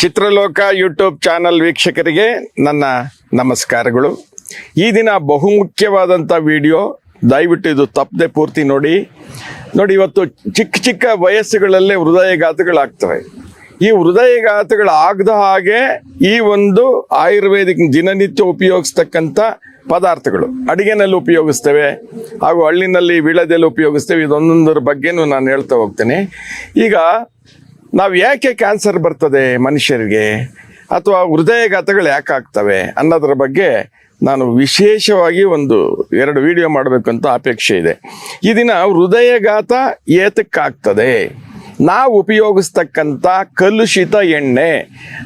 Chitraloka YouTube channel ವೀಕ್ಷಕರಿಗೆ ನನ್ನ ನಮಸ್ಕಾರಗಳು. ಈ ದಿನ ಬಹುಮುಖ್ಯವಾದಂಥ ವಿಡಿಯೋ, ದಯವಿಟ್ಟು ಇದು ತಪ್ಪದೆ ಪೂರ್ತಿ ನೋಡಿ. ನೋಡಿ, ಇವತ್ತು ಚಿಕ್ಕ ಚಿಕ್ಕ ವಯಸ್ಸುಗಳಲ್ಲೇ ಹೃದಯಘಾತಗಳಾಗ್ತವೆ. ಈ ಹೃದಯಘಾತಗಳಾಗದ ಹಾಗೆ ಈ ಒಂದು ಆಯುರ್ವೇದಿಕ್ ದಿನನಿತ್ಯ ಉಪಯೋಗಿಸ್ತಕ್ಕಂಥ ಪದಾರ್ಥಗಳು ಅಡಿಗೆನಲ್ಲಿ ಉಪಯೋಗಿಸ್ತೇವೆ, ಹಾಗೂ ಹಳ್ಳಿನಲ್ಲಿ, ವಿಳದಲ್ಲಿ ಉಪಯೋಗಿಸ್ತೇವೆ. ಇದೊಂದೊಂದರ ಬಗ್ಗೆನೂ ನಾನು ಹೇಳ್ತಾ ಹೋಗ್ತೇನೆ. ಈಗ ನಾವು ಯಾಕೆ ಕ್ಯಾನ್ಸರ್ ಬರ್ತದೆ ಮನುಷ್ಯರಿಗೆ ಅಥವಾ ಹೃದಯಘಾತಗಳು ಯಾಕೆ ಆಗ್ತವೆ ಅನ್ನೋದ್ರ ಬಗ್ಗೆ ನಾನು ವಿಶೇಷವಾಗಿ ಒಂದು ಎರಡು ವಿಡಿಯೋ ಮಾಡಬೇಕಂತ ಅಪೇಕ್ಷೆ ಇದೆ. ಈ ದಿನ ಹೃದಯಘಾತ ಏತಕ್ಕಾಗ್ತದೆ? ನಾವು ಉಪಯೋಗಿಸ್ತಕ್ಕಂಥ ಕಲುಷಿತ ಎಣ್ಣೆ.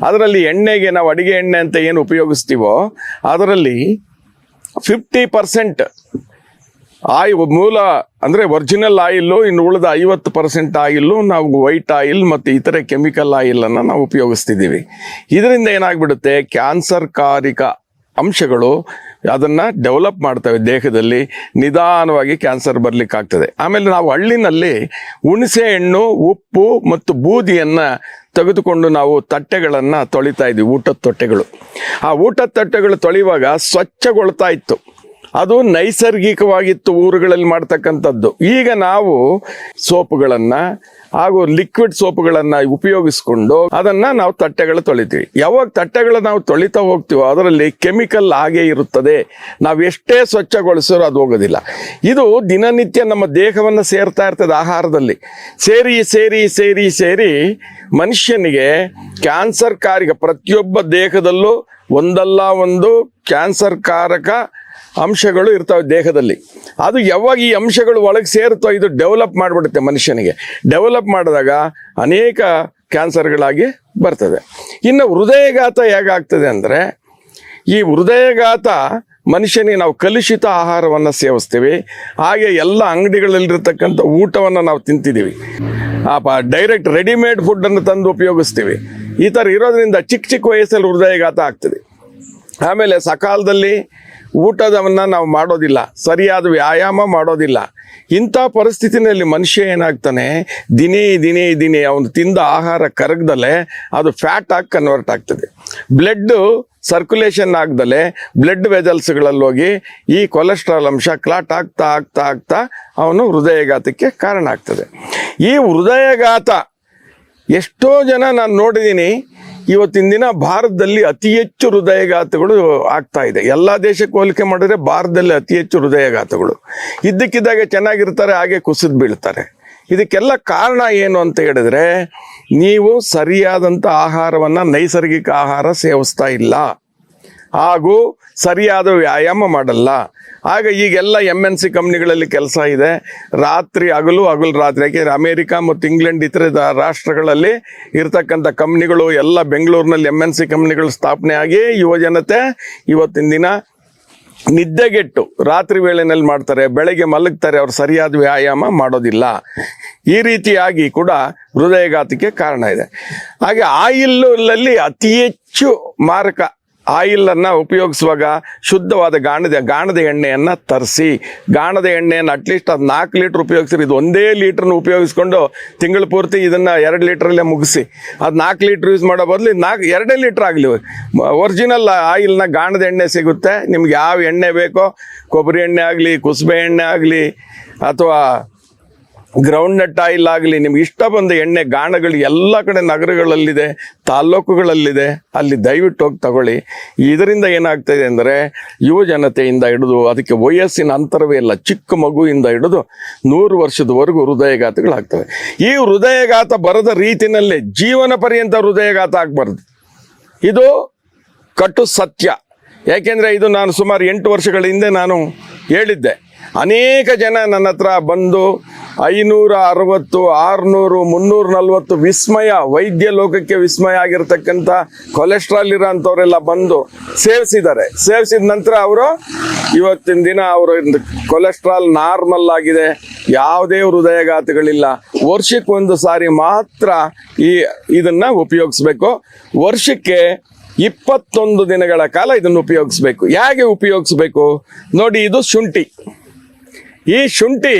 ಅದರಲ್ಲಿ ಎಣ್ಣೆಗೆ ನಾವು ಅಡಿಗೆ ಎಣ್ಣೆ ಅಂತ ಏನು ಉಪಯೋಗಿಸ್ತೀವೋ ಅದರಲ್ಲಿ ಫಿಫ್ಟಿ ಪರ್ಸೆಂಟ್ ಆಯ್ ಮೂಲ ಅಂದರೆ ಒರಿಜಿನಲ್ ಆಯಿಲ್ಲು, ಇನ್ನು ಉಳಿದ ಐವತ್ತು ಪರ್ಸೆಂಟ್ ಆಯಿಲ್ಲು, ನಾವು ವೈಟ್ ಆಯಿಲ್ ಮತ್ತು ಇತರೆ ಕೆಮಿಕಲ್ ಆಯಿಲನ್ನು ನಾವು ಉಪಯೋಗಿಸ್ತಿದ್ದೀವಿ. ಇದರಿಂದ ಏನಾಗ್ಬಿಡುತ್ತೆ? ಕ್ಯಾನ್ಸರ್ ಕಾರಿಕ ಅಂಶಗಳು ಅದನ್ನು ಡೆವಲಪ್ ಮಾಡ್ತವೆ ದೇಹದಲ್ಲಿ. ನಿಧಾನವಾಗಿ ಕ್ಯಾನ್ಸರ್ ಬರ್ಲಿಕ್ಕಾಗ್ತದೆ. ಆಮೇಲೆ ನಾವು ಹಳ್ಳಿನಲ್ಲಿ ಹುಣಸೆ ಹಣ್ಣು, ಉಪ್ಪು ಮತ್ತು ಬೂದಿಯನ್ನು ತೆಗೆದುಕೊಂಡು ನಾವು ತಟ್ಟೆಗಳನ್ನು ತೊಳಿತಾ ಇದ್ವಿ ಊಟದ ತೊಟ್ಟೆಗಳು. ಆ ಊಟದ ತಟ್ಟೆಗಳು ತೊಳೆಯುವಾಗ ಸ್ವಚ್ಛಗೊಳ್ತಾ ಇತ್ತು. ಅದು ನೈಸರ್ಗಿಕವಾಗಿತ್ತು ಊರುಗಳಲ್ಲಿ ಮಾಡ್ತಕ್ಕಂಥದ್ದು. ಈಗ ನಾವು ಸೋಪುಗಳನ್ನು ಹಾಗೂ ಲಿಕ್ವಿಡ್ ಸೋಪುಗಳನ್ನು ಉಪಯೋಗಿಸ್ಕೊಂಡು ಅದನ್ನು ನಾವು ತಟ್ಟೆಗಳು ತೊಳಿತೀವಿ. ಯಾವಾಗ ತಟ್ಟೆಗಳು ನಾವು ತೊಳಿತಾ ಹೋಗ್ತೀವೋ ಅದರಲ್ಲಿ ಕೆಮಿಕಲ್ ಹಾಗೆ ಇರುತ್ತದೆ. ನಾವು ಎಷ್ಟೇ ಸ್ವಚ್ಛಗೊಳಿಸೋರು ಅದು ಹೋಗೋದಿಲ್ಲ. ಇದು ದಿನನಿತ್ಯ ನಮ್ಮ ದೇಹವನ್ನು ಸೇರ್ತಾ ಇರ್ತದೆ ಆಹಾರದಲ್ಲಿ. ಸೇರಿ ಸೇರಿ ಸೇರಿ ಸೇರಿ ಮನುಷ್ಯನಿಗೆ ಕ್ಯಾನ್ಸರ್ ಕಾರಿಕ ಪ್ರತಿಯೊಬ್ಬ ದೇಹದಲ್ಲೂ ಒಂದಲ್ಲ ಒಂದು ಕ್ಯಾನ್ಸರ್ ಕಾರಕ ಅಂಶಗಳು ಇರ್ತವೆ ದೇಹದಲ್ಲಿ. ಅದು ಯಾವಾಗ ಈ ಅಂಶಗಳು ಒಳಗೆ ಸೇರುತ್ತೋ ಇದು ಡೆವಲಪ್ ಮಾಡಿಬಿಡುತ್ತೆ ಮನುಷ್ಯನಿಗೆ. ಡೆವಲಪ್ ಮಾಡಿದಾಗ ಅನೇಕ ಕ್ಯಾನ್ಸರ್ಗಳಾಗಿ ಬರ್ತದೆ. ಇನ್ನು ಹೃದಯಘಾತ ಹೇಗಾಗ್ತದೆ ಅಂದರೆ, ಈ ಹೃದಯಘಾತ ಮನುಷ್ಯನಿಗೆ ನಾವು ಕಲುಷಿತ ಆಹಾರವನ್ನು ಸೇವಿಸ್ತೀವಿ. ಹಾಗೆ ಎಲ್ಲ ಅಂಗಡಿಗಳಲ್ಲಿರ್ತಕ್ಕಂಥ ಊಟವನ್ನು ನಾವು ತಿಂತಿದ್ದೀವಿ ಆ ಡೈರೆಕ್ಟ್ ರೆಡಿಮೇಡ್ ಫುಡ್ಡನ್ನು ತಂದು ಉಪಯೋಗಿಸ್ತೀವಿ. ಈ ಥರ ಇರೋದ್ರಿಂದ ಚಿಕ್ಕ ಚಿಕ್ಕ ವಯಸ್ಸಲ್ಲಿ ಹೃದಯಘಾತ ಆಗ್ತದೆ. ಆಮೇಲೆ ಸಕಾಲದಲ್ಲಿ ಊಟದವನ್ನು ನಾವು ಮಾಡೋದಿಲ್ಲ. ಸರಿಯಾದ ವ್ಯಾಯಾಮ ಮಾಡೋದಿಲ್ಲ. ಇಂಥ ಪರಿಸ್ಥಿತಿನಲ್ಲಿ ಮನುಷ್ಯ ಏನಾಗ್ತಾನೆ? ದಿನೇ ದಿನೇ ದಿನೇ ಅವನು ತಿಂದ ಆಹಾರ ಕರಗ್ದಲೆ ಅದು ಫ್ಯಾಟ್ ಆಗಿ ಕನ್ವರ್ಟ್ ಆಗ್ತದೆ. ಬ್ಲಡ್ಡು ಸರ್ಕ್ಯುಲೇಷನ್ ಆಗ್ದಲೆ ಬ್ಲಡ್ ವೆಜಲ್ಸ್ಗಳಲ್ಲಿ ಹೋಗಿ ಈ ಕೊಲೆಸ್ಟ್ರಾಲ್ ಅಂಶ ಕ್ಲಾಟ್ ಆಗ್ತಾ ಆಗ್ತಾ ಆಗ್ತಾ ಅವನು ಹೃದಯಘಾತಕ್ಕೆ ಕಾರಣ ಆಗ್ತದೆ. ಈ ಹೃದಯಘಾತ ಎಷ್ಟೋ ಜನ ನಾನು ನೋಡಿದ್ದೀನಿ ಇವತ್ತಿನ ದಿನ ಭಾರತದಲ್ಲಿ ಅತಿ ಹೆಚ್ಚು ಹೃದಯಘಾತಗಳು ಆಗ್ತಾ ಇದೆ. ಎಲ್ಲ ದೇಶಕ್ಕೆ ಹೋಲಿಕೆ ಮಾಡಿದ್ರೆ ಭಾರತದಲ್ಲಿ ಅತಿ ಹೆಚ್ಚು ಹೃದಯಘಾತಗಳು. ಇದ್ದಕ್ಕಿದ್ದಾಗೆ ಚೆನ್ನಾಗಿರ್ತಾರೆ, ಹಾಗೆ ಕುಸಿದು ಬೀಳ್ತಾರೆ. ಇದಕ್ಕೆಲ್ಲ ಕಾರಣ ಏನು ಅಂತ ಹೇಳಿದ್ರೆ, ನೀವು ಸರಿಯಾದಂಥ ಆಹಾರವನ್ನು ನೈಸರ್ಗಿಕ ಆಹಾರ ಸೇವಿಸ್ತಾ ಇಲ್ಲ. ಹಾಗೂ ಸರಿಯಾದ ವ್ಯಾಯಾಮ ಮಾಡಲ್ಲ. ಆಗ ಈಗೆಲ್ಲ ಎಂ ಎನ್ ಸಿ ಕಂಪ್ನಿಗಳಲ್ಲಿ ಕೆಲಸ ಇದೆ. ರಾತ್ರಿ ಹಗಲು ಹಗಲು ರಾತ್ರಿ ಯಾಕೆಂದರೆ ಅಮೇರಿಕಾ ಮತ್ತು ಇಂಗ್ಲೆಂಡ್ ಇತರ ರಾಷ್ಟ್ರಗಳಲ್ಲಿ ಇರ್ತಕ್ಕಂಥ ಕಂಪ್ನಿಗಳು ಎಲ್ಲ ಬೆಂಗಳೂರಿನಲ್ಲಿ ಎಂ ಎನ್ ಸಿ ಕಂಪ್ನಿಗಳು ಸ್ಥಾಪನೆ ಆಗಿ ಯುವ ಜನತೆ ಇವತ್ತಿನ ದಿನ ನಿದ್ದೆಗೆಟ್ಟು ರಾತ್ರಿ ವೇಳೆನಲ್ಲಿ ಮಾಡ್ತಾರೆ, ಬೆಳಗ್ಗೆ ಮಲಗ್ತಾರೆ, ಅವ್ರು ಸರಿಯಾದ ವ್ಯಾಯಾಮ ಮಾಡೋದಿಲ್ಲ. ಈ ರೀತಿಯಾಗಿ ಕೂಡ ಹೃದಯಘಾತಕ್ಕೆ ಕಾರಣ ಇದೆ. ಹಾಗೆ ಆಯಿಲ್ಲಲ್ಲಿ ಅತಿ ಹೆಚ್ಚು ಮಾರಕ ಆಯಿಲನ್ನು ಉಪಯೋಗಿಸುವಾಗ ಶುದ್ಧವಾದ ಗಾಣದ ಗಾಣದ ಎಣ್ಣೆಯನ್ನು ತರಿಸಿ. ಗಾಣದ ಎಣ್ಣೆಯನ್ನು ಅಟ್ಲೀಸ್ಟ್ ಅದು ನಾಲ್ಕು ಲೀಟ್ರ್ ಉಪಯೋಗಿಸ್ರಿ. ಇದು ಒಂದೇ ಲೀಟ್ರನ್ನ ಉಪಯೋಗಿಸ್ಕೊಂಡು ತಿಂಗಳು ಪೂರ್ತಿ ಇದನ್ನು ಎರಡು ಲೀಟ್ರಲ್ಲೇ ಮುಗಿಸಿ. ಅದು ನಾಲ್ಕು ಲೀಟ್ರ್ ಯೂಸ್ ಮಾಡೋ ಬದಲು ನಾಲ್ಕು, ಎರಡೇ ಲೀಟ್ರ್ ಆಗಲಿ. ಒರಿಜಿನಲ್ ಆಯಿಲ್ನ ಗಾಣದ ಎಣ್ಣೆ ಸಿಗುತ್ತೆ. ನಿಮ್ಗೆ ಯಾವ ಎಣ್ಣೆ ಬೇಕೋ ಕೊಬ್ಬರಿ ಎಣ್ಣೆ ಆಗಲಿ, ಕುಸುಬೆ ಎಣ್ಣೆ ಆಗಲಿ, ಅಥವಾ ಗ್ರೌಂಡ್ ನಟ್ ಆಯಿಲ್ ಆಗಲಿ, ನಿಮ್ಗೆ ಇಷ್ಟ ಬಂದ ಎಣ್ಣೆ ಗಾಣಗಳು ಎಲ್ಲ ಕಡೆ ನಗರಗಳಲ್ಲಿದೆ, ತಾಲ್ಲೂಕುಗಳಲ್ಲಿದೆ, ಅಲ್ಲಿ ದಯವಿಟ್ಟು ಹೋಗಿ ತಗೊಳ್ಳಿ. ಇದರಿಂದ ಏನಾಗ್ತದೆ ಅಂದರೆ ಯುವ ಜನತೆಯಿಂದ ಹಿಡಿದು, ಅದಕ್ಕೆ ವಯಸ್ಸಿನ ಅಂತರವೇ ಇಲ್ಲ, ಚಿಕ್ಕ ಮಗುವಿಂದ ಹಿಡಿದು ನೂರು ವರ್ಷದವರೆಗೂ ಹೃದಯಘಾತಗಳಾಗ್ತವೆ. ಈ ಹೃದಯಘಾತ ಬರದ ರೀತಿಯಲ್ಲೇ ಜೀವನ ಪರ್ಯಂತ ಹೃದಯಘಾತ ಆಗಬಾರ್ದು. ಇದು ಕಟ್ಟು ಸತ್ಯ. ಯಾಕೆಂದರೆ ಇದು ನಾನು ಸುಮಾರು ಎಂಟು ವರ್ಷಗಳ ಹಿಂದೆ ನಾನು ಹೇಳಿದ್ದೆ. ಅನೇಕ ಜನ ನನ್ನ ಹತ್ರ ಬಂದು ಐನೂರ ಅರವತ್ತು ಆರುನೂರು ಮುನ್ನೂರ ನಲ್ವತ್ತು ವಿಸ್ಮಯ, ವೈದ್ಯ ಲೋಕಕ್ಕೆ ವಿಸ್ಮಯ ಆಗಿರ್ತಕ್ಕಂಥ ಕೊಲೆಸ್ಟ್ರಾಲ್ ಇರೋ ಅಂಥವರೆಲ್ಲ ಬಂದು ಸೇವಿಸಿದ್ದಾರೆ. ಸೇವಿಸಿದ ನಂತರ ಅವರು ಇವತ್ತಿನ ದಿನ ಅವರು ಕೊಲೆಸ್ಟ್ರಾಲ್ ನಾರ್ಮಲ್ ಆಗಿದೆ, ಯಾವುದೇ ಹೃದಯಘಾತಗಳಿಲ್ಲ. ವರ್ಷಕ್ಕೆ ಒಂದು ಸಾರಿ ಮಾತ್ರ ಈ ಇದನ್ನು ಉಪಯೋಗಿಸ್ಬೇಕು. ವರ್ಷಕ್ಕೆ ಇಪ್ಪತ್ತೊಂದು ದಿನಗಳ ಕಾಲ ಇದನ್ನು ಉಪಯೋಗಿಸ್ಬೇಕು. ಹೇಗೆ ಉಪಯೋಗಿಸ್ಬೇಕು? ನೋಡಿ, ಇದು ಶುಂಠಿ. ಈ ಶುಂಠಿ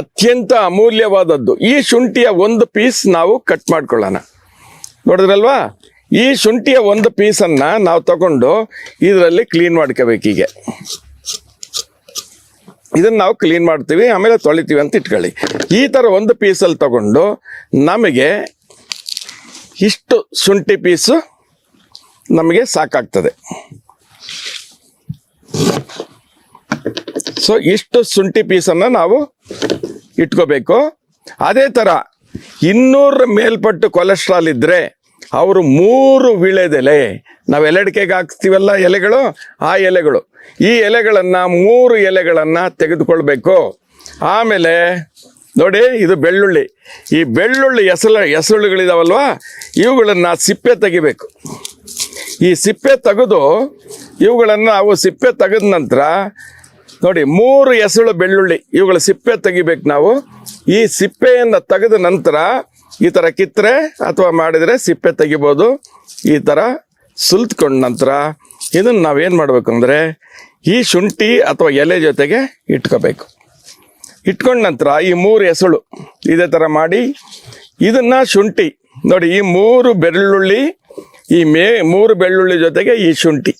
ಅತ್ಯಂತ ಅಮೂಲ್ಯವಾದದ್ದು. ಈ ಶುಂಠಿಯ ಒಂದು ಪೀಸ್ ನಾವು ಕಟ್ ಮಾಡ್ಕೊಳ್ಳೋಣ. ನೋಡಿದ್ರಲ್ವಾ? ಈ ಶುಂಠಿಯ ಒಂದು ಪೀಸನ್ನು ನಾವು ತಗೊಂಡು ಇದರಲ್ಲಿ ಕ್ಲೀನ್ ಮಾಡ್ಕೋಬೇಕೀಗ ಇದನ್ನು ನಾವು ಕ್ಲೀನ್ ಮಾಡ್ತೀವಿ, ಆಮೇಲೆ ತೊಳಿತೀವಿ ಅಂತ ಇಟ್ಕೊಳ್ಳಿ. ಈ ಥರ ಒಂದು ಪೀಸಲ್ಲಿ ತಗೊಂಡು ನಮಗೆ ಇಷ್ಟು ಶುಂಠಿ ಪೀಸು ನಮಗೆ ಸಾಕಾಗ್ತದೆ. ಸೊ ಇಷ್ಟು ಶುಂಠಿ ಪೀಸನ್ನು ನಾವು ಇಟ್ಕೋಬೇಕು. ಅದೇ ಥರ ಇನ್ನೂರ ಮೇಲ್ಪಟ್ಟು ಕೊಲೆಸ್ಟ್ರಾಲ್ ಇದ್ದರೆ ಅವರು ಮೂರು ವಿಳೆದೆಲೆ ನಾವು ಎಲೆಡಿಕೆಗೆ ಹಾಕ್ತೀವಲ್ಲ ಎಲೆಗಳು? ಆ ಎಲೆಗಳು. ಈ ಎಲೆಗಳನ್ನು, ಮೂರು ಎಲೆಗಳನ್ನು ತೆಗೆದುಕೊಳ್ಬೇಕು. ಆಮೇಲೆ, ನೋಡಿ, ಇದು ಬೆಳ್ಳುಳ್ಳಿ. ಈ ಬೆಳ್ಳುಳ್ಳಿ ಎಸಳು ಎಸಳುಗಳಿದಾವಲ್ವಾ ಇವುಗಳನ್ನು ಸಿಪ್ಪೆ ತೆಗಿಬೇಕು. ಈ ಸಿಪ್ಪೆ ತೆಗೆದು, ಇವುಗಳನ್ನು ನಾವು ಸಿಪ್ಪೆ ತೆಗೆದ ನಂತರ ನೋಡಿ, ಮೂರು ಎಸಳು ಬೆಳ್ಳುಳ್ಳಿ, ಇವುಗಳ ಸಿಪ್ಪೆ ತೆಗಿಬೇಕು ನಾವು. ಈ ಸಿಪ್ಪೆಯನ್ನು ತೆಗೆದ ನಂತರ ಈ ಥರ ಕಿತ್ತರೆ ಅಥವಾ ಮಾಡಿದರೆ ಸಿಪ್ಪೆ ತೆಗಿಬೋದು. ಈ ಥರ ಸುಲ್ತ್ಕೊಂಡ ನಂತರ ಇದನ್ನು ನಾವೇನು ಮಾಡಬೇಕು ಅಂದರೆ ಈ ಶುಂಠಿ ಅಥವಾ ಎಲೆ ಜೊತೆಗೆ ಇಟ್ಕೋಬೇಕು. ಇಟ್ಕೊಂಡ ನಂತರ ಈ ಮೂರು ಎಸಳು ಇದೇ ಥರ ಮಾಡಿ ಇದನ್ನು ಶುಂಠಿ, ನೋಡಿ, ಈ ಮೂರು ಬೆಳ್ಳುಳ್ಳಿ, ಈ ಮೇ, ಮೂರು ಬೆಳ್ಳುಳ್ಳಿ ಜೊತೆಗೆ ಈ ಶುಂಠಿ.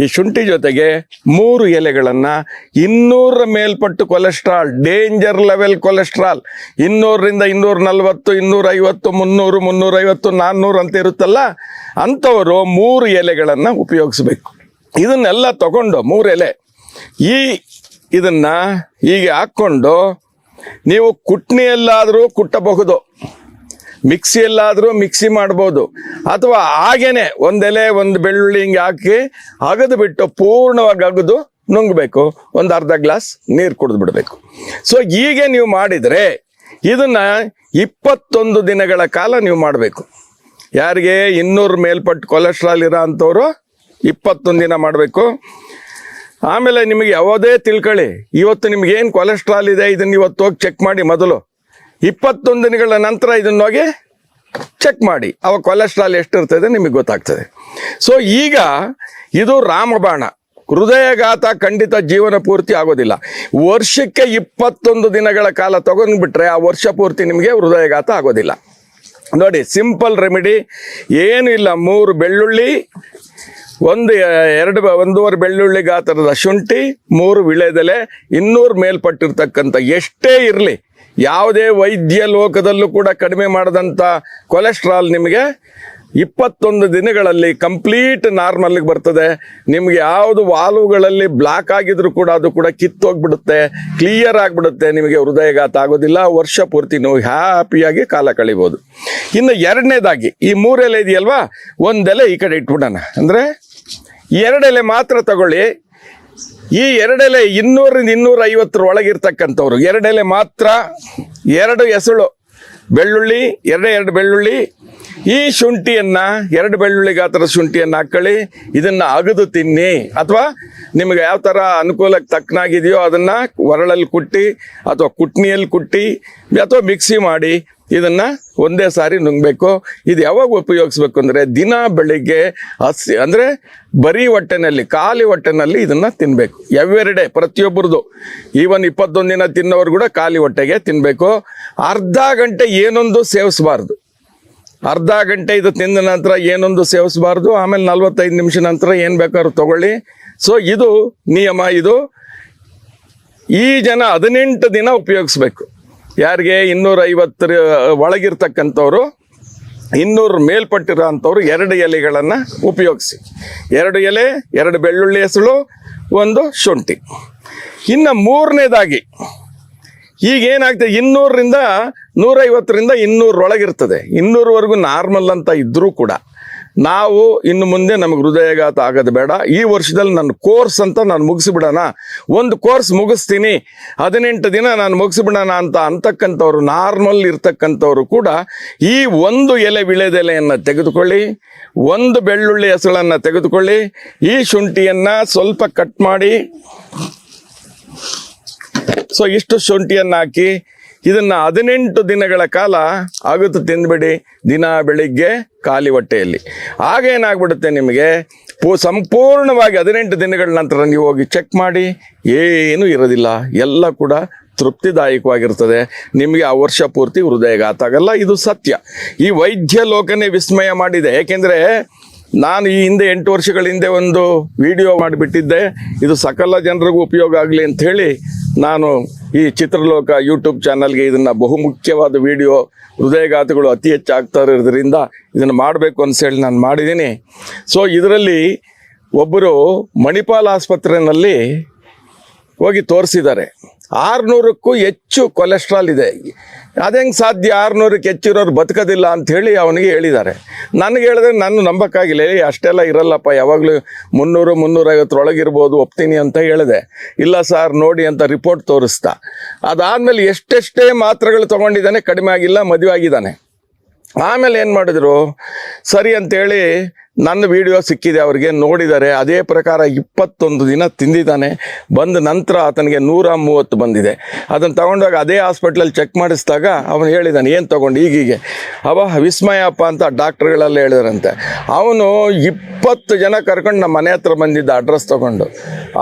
ಈ ಶುಂಠಿ ಜೊತೆಗೆ ಮೂರು ಎಲೆಗಳನ್ನು ಇನ್ನೂರ ಮೇಲ್ಪಟ್ಟು ಕೊಲೆಸ್ಟ್ರಾಲ್ ಡೇಂಜರ್ ಲೆವೆಲ್ ಕೊಲೆಸ್ಟ್ರಾಲ್. ಇನ್ನೂರರಿಂದ ಇನ್ನೂರ ನಲ್ವತ್ತು ಇನ್ನೂರೈವತ್ತು, ಮುನ್ನೂರು, ಮುನ್ನೂರೈವತ್ತು, ನಾನ್ನೂರು ಅಂತ ಇರುತ್ತಲ್ಲ, ಅಂಥವರು ಮೂರು ಎಲೆಗಳನ್ನು ಉಪಯೋಗಿಸ್ಬೇಕು. ಇದನ್ನೆಲ್ಲ ತಗೊಂಡು ಮೂರು ಎಲೆ. ಈ ಇದನ್ನು ಹೀಗೆ ಹಾಕ್ಕೊಂಡು ನೀವು ಕುಟ್ನಿಯಲ್ಲಾದರೂ ಕುಟ್ಟಬಹುದು. ಮಿಕ್ಸಿಯಲ್ಲಾದರೂ ಮಿಕ್ಸಿ ಮಾಡ್ಬೋದು. ಅಥವಾ ಹಾಗೇನೆ ಒಂದೆಲೆ ಒಂದು ಬೆಳ್ಳುಳ್ಳಿ ಹಿಂಗೆ ಹಾಕಿ ಅಗದು ಬಿಟ್ಟು ಪೂರ್ಣವಾಗಿ ಅಗದು ನುಂಗಬೇಕು. ಒಂದು ಅರ್ಧ ಗ್ಲಾಸ್ ನೀರು ಕುಡಿದು ಬಿಡಬೇಕು. ಸೊ ಹೀಗೆ ನೀವು ಮಾಡಿದರೆ ಇದನ್ನ ಇಪ್ಪತ್ತೊಂದು ದಿನಗಳ ಕಾಲ ನೀವು ಮಾಡಬೇಕು. ಯಾರಿಗೆ ಇನ್ನೂರು ಮೇಲ್ಪಟ್ಟು ಕೊಲೆಸ್ಟ್ರಾಲ್ ಇರೋ ಅಂಥವ್ರು ಇಪ್ಪತ್ತೊಂದು ದಿನ ಮಾಡಬೇಕು. ಆಮೇಲೆ ನಿಮಗೆ ಯಾವುದೇ ತಿಳ್ಕೊಳ್ಳಿ ಇವತ್ತು ನಿಮ್ಗೆ ಏನು ಕೊಲೆಸ್ಟ್ರಾಲ್ ಇದೆ, ಇದನ್ನ ಇವತ್ತು ಹೋಗಿ ಚೆಕ್ ಮಾಡಿ ಮೊದಲು. ಇಪ್ಪತ್ತೊಂದು ದಿನಗಳ ನಂತರ ಇದನ್ನ ಹೋಗಿ ಚೆಕ್ ಮಾಡಿ. ಅವ ಕೊಲೆಸ್ಟ್ರಾಲ್ ಎಷ್ಟಿರ್ತದೆ ನಿಮಗೆ ಗೊತ್ತಾಗ್ತದೆ. ಸೊ ಈಗ ಇದು ರಾಮಬಾಣ. ಹೃದಯಘಾತ ಖಂಡಿತ ಜೀವನ ಪೂರ್ತಿ ಆಗೋದಿಲ್ಲ. ವರ್ಷಕ್ಕೆ ಇಪ್ಪತ್ತೊಂದು ದಿನಗಳ ಕಾಲ ತಗೊಂಡ್ಬಿಟ್ರೆ ಆ ವರ್ಷ ಪೂರ್ತಿ ನಿಮಗೆ ಹೃದಯಘಾತ ಆಗೋದಿಲ್ಲ. ನೋಡಿ ಸಿಂಪಲ್ ರೆಮಿಡಿ ಏನೂ ಇಲ್ಲ. ಮೂರು ಬೆಳ್ಳುಳ್ಳಿ, ಒಂದು, ಎರಡು, ಒಂದೂವರೆ ಬೆಳ್ಳುಳ್ಳಿ ಗಾತ್ರದ ಶುಂಠಿ, ಮೂರು ವಿಳೆದೆಲೆ, ಇನ್ನೂರು ಮೇಲ್ಪಟ್ಟಿರ್ತಕ್ಕಂಥ ಎಷ್ಟೇ ಇರಲಿ ಯಾವುದೇ ವೈದ್ಯ ಲೋಕದಲ್ಲೂ ಕೂಡ ಕಡಿಮೆ ಮಾಡದಂಥ ಕೊಲೆಸ್ಟ್ರಾಲ್ ನಿಮಗೆ ಇಪ್ಪತ್ತೊಂದು ದಿನಗಳಲ್ಲಿ ಕಂಪ್ಲೀಟ್ ನಾರ್ಮಲ್ಗೆ ಬರ್ತದೆ. ನಿಮ್ಗೆ ಯಾವುದು ವಾಲ್ವ್ಗಳಲ್ಲಿ ಬ್ಲಾಕ್ ಆಗಿದ್ರು ಕೂಡ ಅದು ಕೂಡ ಕಿತ್ತೋಗ್ಬಿಡುತ್ತೆ ಕ್ಲಿಯರ್ ಆಗಿಬಿಡುತ್ತೆ, ನಿಮಗೆ ಹೃದಯಘಾತ ಆಗೋದಿಲ್ಲ, ವರ್ಷ ಪೂರ್ತಿ ನೀವು ಹ್ಯಾಪಿಯಾಗಿ ಕಾಲ ಕಳಿಬೋದು. ಇನ್ನು ಎರಡನೇದಾಗಿ, ಈ ಮೂರೆಲೆ ಇದೆಯಲ್ವಾ? ಒಂದೆಲೆ ಈ ಕಡೆ ಇಟ್ಬಿಡೋಣ. ಅಂದರೆ ಎರಡೆಲೆ ಮಾತ್ರ ತಗೊಳ್ಳಿ ಈ ಎರಡೆಲೆ ಇನ್ನೂರಿಂದ ಇನ್ನೂರ ಐವತ್ತರ ಒಳಗಿರ್ತಕ್ಕಂಥವ್ರು. ಎರಡೆಲೆ ಮಾತ್ರ ಎರಡು ಎಸಳು. ಬೆಳ್ಳುಳ್ಳಿ, ಎರಡೇ ಎರಡು ಬೆಳ್ಳುಳ್ಳಿ. ಈ ಶುಂಠಿಯನ್ನು, ಎರಡು ಬೆಳ್ಳುಳ್ಳಿ ಗಾತ್ರದ ಶುಂಠಿಯನ್ನು ಹಾಕೊಳ್ಳಿ ಇದನ್ನ ಅಗದು ತಿನ್ನಿ. ಅಥವಾ ನಿಮಗೆ ಯಾವ ಥರ ಅನುಕೂಲಕ್ಕೆ ತಕ್ಕನಾಗಿದೆಯೋ ಅದನ್ನ ಒರಳಲ್ಲಿ ಕುಟ್ಟಿ ಅಥವಾ ಕುಟ್ನಿಯಲ್ಲಿ ಕುಟ್ಟಿ ಅಥವಾ ಮಿಕ್ಸಿ ಮಾಡಿ ಇದನ್ನ ಒಂದೇ ಸಾರಿ ನುಂಗಬೇಕು. ಇದು ಯಾವಾಗ ಉಪಯೋಗಿಸ್ಬೇಕು ಅಂದ್ರೆ ದಿನ ಬೆಳಿಗ್ಗೆ ಹಸಿ ಅಂದ್ರೆ ಬರೀ ಹೊಟ್ಟೆನಲ್ಲಿ, ಖಾಲಿ ಹೊಟ್ಟೆನಲ್ಲಿ ಇದನ್ನ ತಿನ್ನಬೇಕು ಎವ್ರಿ ಪ್ರತಿಯೊಬ್ಬರದು. ಈವನ್ ಇಪ್ಪತ್ತೊಂದು ದಿನ ತಿನ್ನೋರು ಕೂಡ ಖಾಲಿ ಹೊಟ್ಟೆಗೆ ತಿನ್ನಬೇಕು ಅರ್ಧ ಗಂಟೆ ಏನೊಂದು ಸೇವಿಸಬಾರ್ದು. ಅರ್ಧ ಗಂಟೆ ಇದು ತಿಂದ ನಂತರ ಏನೊಂದು ಸೇವಿಸಬಾರ್ದು. ಆಮೇಲೆ ನಲ್ವತ್ತೈದು ನಿಮಿಷ ನಂತರ ಏನು ಬೇಕಾದ್ರೂ ತಗೊಳ್ಳಿ. ಸೊ ಇದು ನಿಯಮ. ಇದು ಈ ಜನ ಹದಿನೆಂಟು ದಿನ ಉಪಯೋಗಿಸ್ಬೇಕು. ಯಾರಿಗೆ ಇನ್ನೂರ ಐವತ್ತರ ಒಳಗಿರ್ತಕ್ಕಂಥವ್ರು, ಇನ್ನೂರು ಮೇಲ್ಪಟ್ಟಿರೋ ಅಂಥವ್ರು ಎರಡು ಎಲೆಗಳನ್ನು ಉಪಯೋಗಿಸಿ. ಎರಡು ಎಲೆ, ಎರಡು ಬೆಳ್ಳುಳ್ಳಿ ಹೆಸಳು, ಒಂದು ಶುಂಠಿ. ಇನ್ನು ಮೂರನೇದಾಗಿ ಈಗ ಏನಾಗ್ತದೆ ಇನ್ನೂರರಿಂದ ನೂರೈವತ್ತರಿಂದ ಇನ್ನೂರೊಳಗಿರ್ತದೆ ಇನ್ನೂರವರೆಗೂ ನಾರ್ಮಲ್ ಅಂತ ಇದ್ದರೂ ಕೂಡ. ನಾವು ಇನ್ನು ಮುಂದೆ ನಮಗೆ ಹೃದಯಘಾತ ಆಗೋದು ಬೇಡ. ಈ ವರ್ಷದಲ್ಲಿ ನನ್ನ ಕೋರ್ಸ್ ಅಂತ ನಾನು ಮುಗಿಸಿಬಿಡೋಣ. ಒಂದು ಕೋರ್ಸ್ ಮುಗಿಸ್ತೀನಿ. ಹದಿನೆಂಟು ದಿನ ನಾನು ಮುಗಿಸಿಬಿಡೋಣ ಅಂತ ಅಂತಕ್ಕಂಥವ್ರು, ನಾರ್ಮಲ್ ಇರ್ತಕ್ಕಂಥವ್ರು ಕೂಡ ಈ ಒಂದು ಎಲೆ ವಿಳೆದೆಲೆಯನ್ನು ತೆಗೆದುಕೊಳ್ಳಿ. ಒಂದು ಬೆಳ್ಳುಳ್ಳಿ ಹೆಸಳನ್ನು ತೆಗೆದುಕೊಳ್ಳಿ. ಈ ಶುಂಠಿಯನ್ನು ಸ್ವಲ್ಪ ಕಟ್ ಮಾಡಿ. ಸೊ ಇಷ್ಟು ಶುಂಠಿಯನ್ನು ಹಾಕಿ ಇದನ್ನ ಹದಿನೆಂಟು ದಿನಗಳ ಕಾಲ ಆಗುತ್ತೆ ತಿಂದ್ಬಿಡಿ ದಿನ ಬೆಳಿಗ್ಗೆ ಖಾಲಿ ಹೊಟ್ಟೆಯಲ್ಲಿ. ಆಗ ಏನಾಗ್ಬಿಡುತ್ತೆ ನಿಮಗೆ? ಪೂ ಸಂಪೂರ್ಣವಾಗಿ ಹದಿನೆಂಟು ದಿನಗಳ ನಂತರ ನೀವು ಹೋಗಿ ಚೆಕ್ ಮಾಡಿ, ಏನು ಇರೋದಿಲ್ಲ. ಎಲ್ಲ ಕೂಡ ತೃಪ್ತಿದಾಯಕವಾಗಿರ್ತದೆ. ನಿಮಗೆ ಆ ವರ್ಷ ಪೂರ್ತಿ ಹೃದಯಘಾತ ಆಗಲ್ಲ, ಇದು ಸತ್ಯ. ಈ ವೈದ್ಯ ಲೋಕನೇ ವಿಸ್ಮಯ ಮಾಡಿದೆ. ಏಕೆಂದರೆ ನಾನು ಈ ಹಿಂದೆ ಎಂಟು ವರ್ಷಗಳ ಹಿಂದೆ ಒಂದು ವಿಡಿಯೋ ಮಾಡಿಬಿಟ್ಟಿದ್ದೆ. ಇದು ಸಕಲ ಜನರಿಗೂ ಉಪಯೋಗ ಆಗಲಿ ಅಂಥೇಳಿ ನಾನು ಈ ಚಿತ್ರಲೋಕ ಯೂಟ್ಯೂಬ್ ಚಾನಲ್ಗೆ ಇದನ್ನು ಬಹುಮುಖ್ಯವಾದ ವಿಡಿಯೋ, ಹೃದಯಘಾತಗಳು ಅತಿ ಹೆಚ್ಚಾಗ್ತಾ ಇರೋದ್ರಿಂದ ಇದನ್ನು ಮಾಡಬೇಕು ಅನ್ಸೇಳಿ ನಾನು ಮಾಡಿದ್ದೀನಿ. ಸೊ ಇದರಲ್ಲಿ ಒಬ್ಬರು ಮಣಿಪಾಲ್ ಆಸ್ಪತ್ರೆಯಲ್ಲಿ ಹೋಗಿ ತೋರಿಸಿದ್ದಾರೆ. ಆರುನೂರಕ್ಕೂ ಹೆಚ್ಚು ಕೊಲೆಸ್ಟ್ರಾಲ್ ಇದೆ. ಅದೆಂಗೆ ಸಾಧ್ಯ? ಆರುನೂರಕ್ಕೆ ಹೆಚ್ಚಿರೋರು ಬದುಕೋದಿಲ್ಲ ಅಂಥೇಳಿ ಅವನಿಗೆ ಹೇಳಿದ್ದಾರೆ. ನನಗೆ ಹೇಳಿದ್ರೆ ನಾನು ನಂಬಕ್ಕಾಗಿಲ್ಲ. ಅಷ್ಟೆಲ್ಲ ಇರಲ್ಲಪ್ಪ, ಯಾವಾಗಲೂ ಮುನ್ನೂರು, ಮುನ್ನೂರೈವತ್ತರೊಳಗಿರ್ಬೋದು, ಒಪ್ತೀನಿ ಅಂತ ಹೇಳಿದೆ. ಇಲ್ಲ ಸರ್, ನೋಡಿ ಅಂತ ರಿಪೋರ್ಟ್ ತೋರಿಸ್ತಾ. ಅದಾದಮೇಲೆ ಎಷ್ಟೆಷ್ಟೇ ಮಾತ್ರೆಗಳು ತೊಗೊಂಡಿದ್ದಾನೆ, ಕಡಿಮೆ ಆಗಿಲ್ಲ, ಮದುವೆ ಆಗಿದ್ದಾನೆ. ಆಮೇಲೆ ಏನು ಮಾಡಿದ್ರು? ಸರಿ ಅಂತೇಳಿ ನನ್ನ ವಿಡಿಯೋ ಸಿಕ್ಕಿದೆ, ಅವರಿಗೆ ನೋಡಿದರೆ ಅದೇ ಪ್ರಕಾರ ಇಪ್ಪತ್ತೊಂದು ದಿನ ತಿಂದಿದ್ದಾನೆ. ಬಂದ ನಂತರ ಆತನಿಗೆ ನೂರ ಮೂವತ್ತು ಬಂದಿದೆ. ಅದನ್ನು ತಗೊಂಡಾಗ ಅದೇ ಹಾಸ್ಪಿಟ್ಲಲ್ಲಿ ಚೆಕ್ ಮಾಡಿಸಿದಾಗ ಅವನು ಹೇಳಿದ್ದಾನೆ ಏನು ತಗೊಂಡು ಈಗೀಗೆ ಅವ ವಿಸ್ಮಯಪ್ಪ ಅಂತ ಡಾಕ್ಟ್ರುಗಳೆಲ್ಲ ಹೇಳಿದ್ರಂತೆ. ಅವನು ಇಪ್ಪತ್ತು ಜನ ಕರ್ಕೊಂಡು ನಮ್ಮ ಮನೆ ಹತ್ರ ಬಂದಿದ್ದ ಅಡ್ರೆಸ್ ತಗೊಂಡು.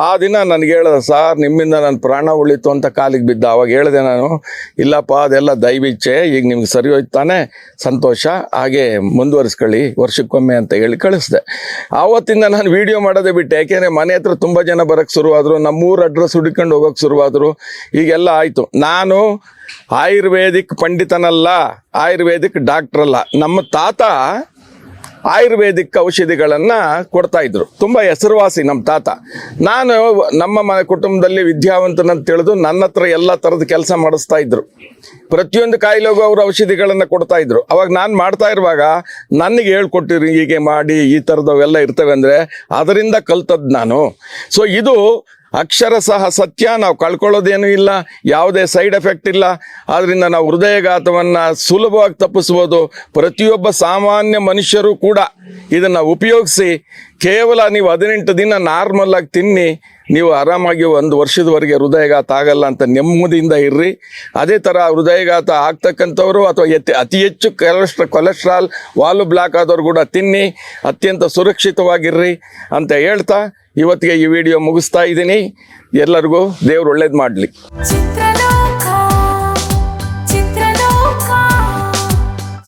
ಆ ದಿನ ನನಗೆ ಹೇಳಿದ, ಸರ್, ನಿಮ್ಮಿಂದ ನನ್ನ ಪ್ರಾಣ ಉಳಿತು ಅಂತ ಕಾಲಿಗೆ ಬಿದ್ದ. ಅವಾಗ ಹೇಳಿದೆ ನಾನು, ಇಲ್ಲಪ್ಪ, ಅದೆಲ್ಲ ದಯವಿಚ್ಛೆ ಈಗ ನಿಮ್ಗೆ ಸರಿ ಹೋಯ್ತಾನೆ ಸಂತೋಷ, ಹಾಗೆ ಮುಂದುವರಿಸ್ಕೊಳ್ಳಿ, ವರ್ಷಕ್ಕೊಮ್ಮೆ ಅಂತ ಹೇಳಿ ಕಳಿಸ್ದೆ. ಆವತ್ತಿಂದ ನಾನು ವಿಡಿಯೋ ಮಾಡೋದೇ ಬಿಟ್ಟೆ. ಯಾಕೆಂದರೆ ಮನೆ ಹತ್ರ ತುಂಬ ಜನ ಬರೋಕ್ಕೆ ಶುರುವಾದರು, ನಮ್ಮೂರ ಅಡ್ರೆಸ್ ಹುಡ್ಕೊಂಡು ಹೋಗೋಕ್ಕೆ ಶುರುವಾದರು, ಈಗೆಲ್ಲ ಆಯಿತು. ನಾನು ಆಯುರ್ವೇದಿಕ್ ಪಂಡಿತನಲ್ಲ, ಆಯುರ್ವೇದಿಕ್ ಡಾಕ್ಟ್ರಲ್ಲ ನಮ್ಮ ತಾತ ಆಯುರ್ವೇದಿಕ್ ಔಷಧಿಗಳನ್ನು ಕೊಡ್ತಾ ಇದ್ರು. ತುಂಬ ಹೆಸರುವಾಸಿ ನಮ್ಮ ತಾತ. ನಾನು ನಮ್ಮ ಮನೆ ಕುಟುಂಬದಲ್ಲಿ ವಿದ್ಯಾವಂತನಂತ ತಿಳಿದು ನನ್ನ ಹತ್ರ ಎಲ್ಲ ಥರದ ಕೆಲಸ ಮಾಡಿಸ್ತಾ ಇದ್ರು. ಪ್ರತಿಯೊಂದು ಕಾಯಿಲೆಗೂ ಅವರು ಔಷಧಿಗಳನ್ನು ಕೊಡ್ತಾ ಇದ್ರು. ಅವಾಗ ನಾನು ಮಾಡ್ತಾ ಇರುವಾಗ ನನಗೆ ಹೇಳ್ಕೊಟ್ಟಿರು ಹೀಗೆ ಮಾಡಿ ಈ ಥರದವೆಲ್ಲ ಇರ್ತವೆ ಅಂದರೆ ಅದರಿಂದ ಕಲ್ತದ್ದು ನಾನು. ಸೊ ಇದು ಅಕ್ಷರ ಸಹ ಸತ್ಯ, ನಾವು ಕಳ್ಕೊಳ್ಳೋದೇನೂ ಇಲ್ಲ, ಯಾವುದೇ ಸೈಡ್ ಎಫೆಕ್ಟ್ ಇಲ್ಲ. ಆದ್ದರಿಂದ ನಾವು ಹೃದಯಘಾತವನ್ನು ಸುಲಭವಾಗಿ ತಪ್ಪಿಸ್ಬೋದು. ಪ್ರತಿಯೊಬ್ಬ ಸಾಮಾನ್ಯ ಮನುಷ್ಯರು ಕೂಡ ಇದನ್ನು ಉಪಯೋಗಿಸಿ, ಕೇವಲ ನೀವು ಹದಿನೆಂಟು ದಿನ ನಾರ್ಮಲ್ಲಾಗಿ ತಿನ್ನಿ, ನೀವು ಆರಾಮಾಗಿ ಒಂದು ವರ್ಷದವರೆಗೆ ಹೃದಯಘಾತ ಆಗಲ್ಲ ಅಂತ ನೆಮ್ಮದಿಯಿಂದ ಇರ್ರಿ. ಅದೇ ಥರ ಹೃದಯಘಾತ ಆಗ್ತಕ್ಕಂಥವ್ರು ಅಥವಾ ಎತ್ತಿ, ಅತಿ ಹೆಚ್ಚು ಕೊಲೆಸ್ಟ್ರಾ ಕೊಲೆಸ್ಟ್ರಾಲ್ ವಾಲು ಬ್ಲಾಕ್ ಆದವ್ರು ಕೂಡ ತಿನ್ನಿ, ಅತ್ಯಂತ ಸುರಕ್ಷಿತವಾಗಿರ್ರಿ ಅಂತ ಹೇಳ್ತಾ ಇವತ್ತಿಗೆ ಈ ವಿಡಿಯೋ ಮುಗಿಸ್ತಾ ಇದ್ದೀನಿ. ಎಲ್ಲರಿಗೂ ದೇವ್ರು ಒಳ್ಳೇದು ಮಾಡಲಿ.